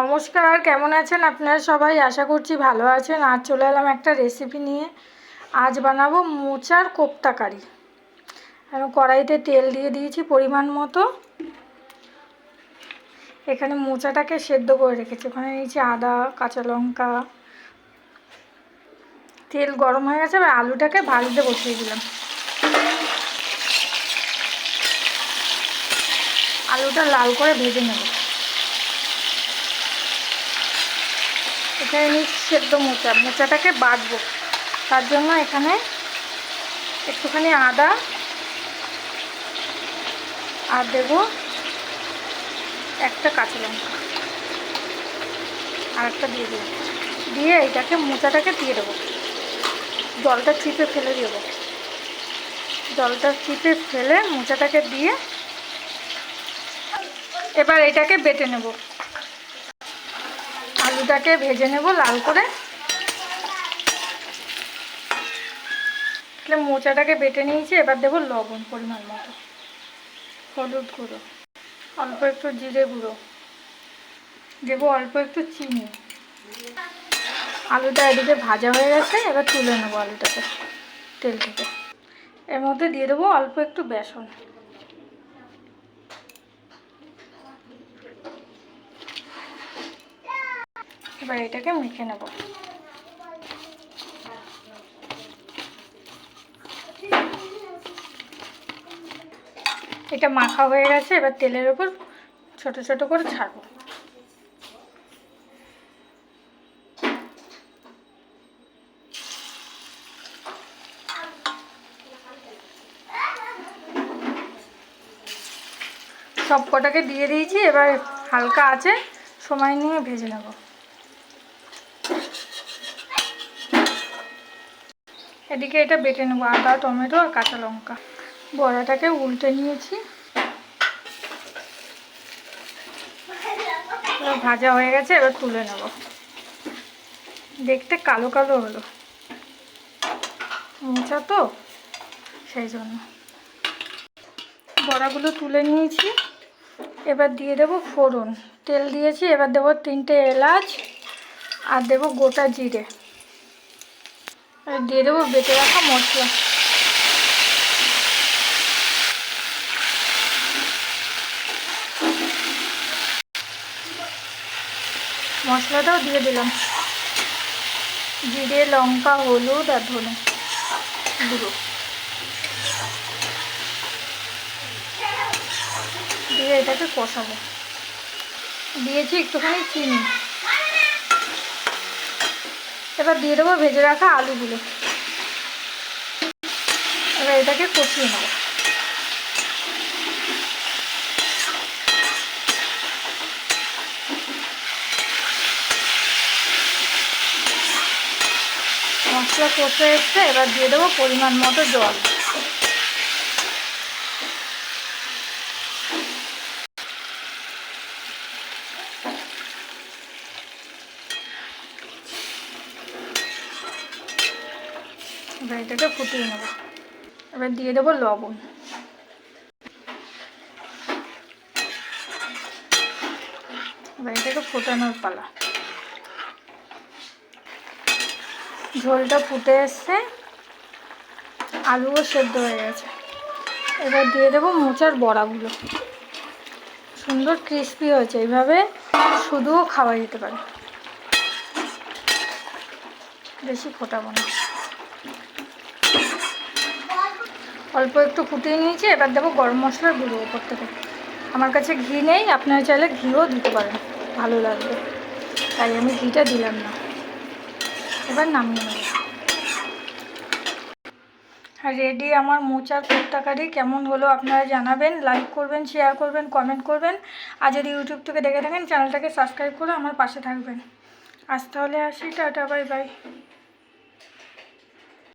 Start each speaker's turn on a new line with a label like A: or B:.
A: নমস্কার, কেমন আছেন আপনারা সবাই? আশা করছি ভালো আছেন। আজ চলে এলাম একটা রেসিপি নিয়ে। আজ বানাবো মোচার কোপ্তা কারি আমি কড়াইতে তেল দিয়ে দিয়েছি পরিমাণ মতো। এখানে মোচাটাকে সেদ্ধ করে রেখেছি। ওখানে নিয়েছি আদা, কাঁচা লঙ্কা। তেল গরম হয়ে গেছে, এবার আলুটাকে ভাজতে বসিয়ে দিলাম। আলুটা লাল করে ভেজে নেব। এখানে নিচ্ছি সেদ্ধ মোচা, মোচাটাকে বাটবো। তার জন্য এখানে একটুখানি আদা আর দেবো একটা কাঁচা লঙ্কা। আর একটা দিয়ে দেবো। দিয়ে এইটাকে মোচাটাকে দিয়ে দেবো। জলটা চিপে ফেলে দেবো। জলটা চিপে ফেলে মোচাটাকে দিয়ে এবার এটাকে বেটে নেব। আলুটাকে ভেজে নেব লাল করে। তাহলে মোচাটাকে বেটে নিয়েছি, এবার দেবো লবণ পরিমাণ মতো। হলুদ গুঁড়ো, অল্প একটু জিরে গুঁড়ো, দেবো অল্প একটু চিনি। আলুটা এদিকে ভাজা হয়ে গেছে, এবার তুলে নেব আলুটাকে তেল থেকে এর মধ্যে দিয়ে দেবো অল্প একটু বেসন। এবার এটাকে মেখে নেব। এটা মাখা হয়ে গেছে, এবার তেলের ওপর ছোট ছোট করে ছাড়বো। সব কটাকে দিয়ে দিয়েছি, এবার হালকা আছে সময় নিয়ে ভেজে নেব। এদিকে এটা বেটে নেব, আদা, টমেটো আর কাঁচা লঙ্কা। বড়াটাকে উল্টে নিয়েছি। ভাজা হয়ে গেছে, এবার তুলে নেব। দেখতে কালো কালো হলো। মোচা তো, সেই জন্য। বড়াগুলো তুলে নিয়েছি। এবার দিয়ে দেবো ফোড়ন। তেল দিয়েছি, এবার দেবো তিনটে এলাচ আর দেবো গোটা জিরে। আর দিয়ে দেবো বেটে রাখা মশলা। মশলাটাও দিয়ে দিলাম। জিরে, লঙ্কা, হলুদ আর ধনে গুঁড়ো। দিয়ে এটাকে কষাবো। দিয়েছি একটুখানি চিনি। এবার দিয়ে দেবো, ভেজে রাখা আলুগুলো। এবার এটাকে কষিয়ে নেব। মশলা কষে এসছে, এবার দিয়ে দেবো পরিমাণ মতো জল। এবার এটাকে ফুটিয়ে নেব। এবার দিয়ে দেবো লবণ। এবার এটাকে ফোটানোর পালা। ঝোলটা ফুটে এসছে, আলুও সেদ্ধ হয়ে গেছে। এবার দিয়ে দেবো মোচার বড়াগুলো। সুন্দর ক্রিস্পি হয়েছে, এইভাবে শুধুও খাওয়া যেতে পারে। বেশি ফোটাবো না। অল্প একটু ফুটিয়ে নিয়েছি, এবার দেবো গরম মশলার গুঁড়ো ওপর থেকে আমার কাছে ঘি নেই, আপনারা চাইলে ঘিও দিতে পারেন, ভালো লাগবে। তাই আমি ঘিটা দিলাম না। এবার নামিয়ে নেব। রেডি আমার মোচার কোপ্তাকারি কেমন হলো আপনারা জানাবেন লাইক করবেন শেয়ার করবেন কমেন্ট করবেন, আর যদি ইউটিউব থেকে দেখে থাকেন চ্যানেলটাকে সাবস্ক্রাইব করে আমার পাশে থাকবেন। আজ তাহলে আসি, টাটা বাই বাই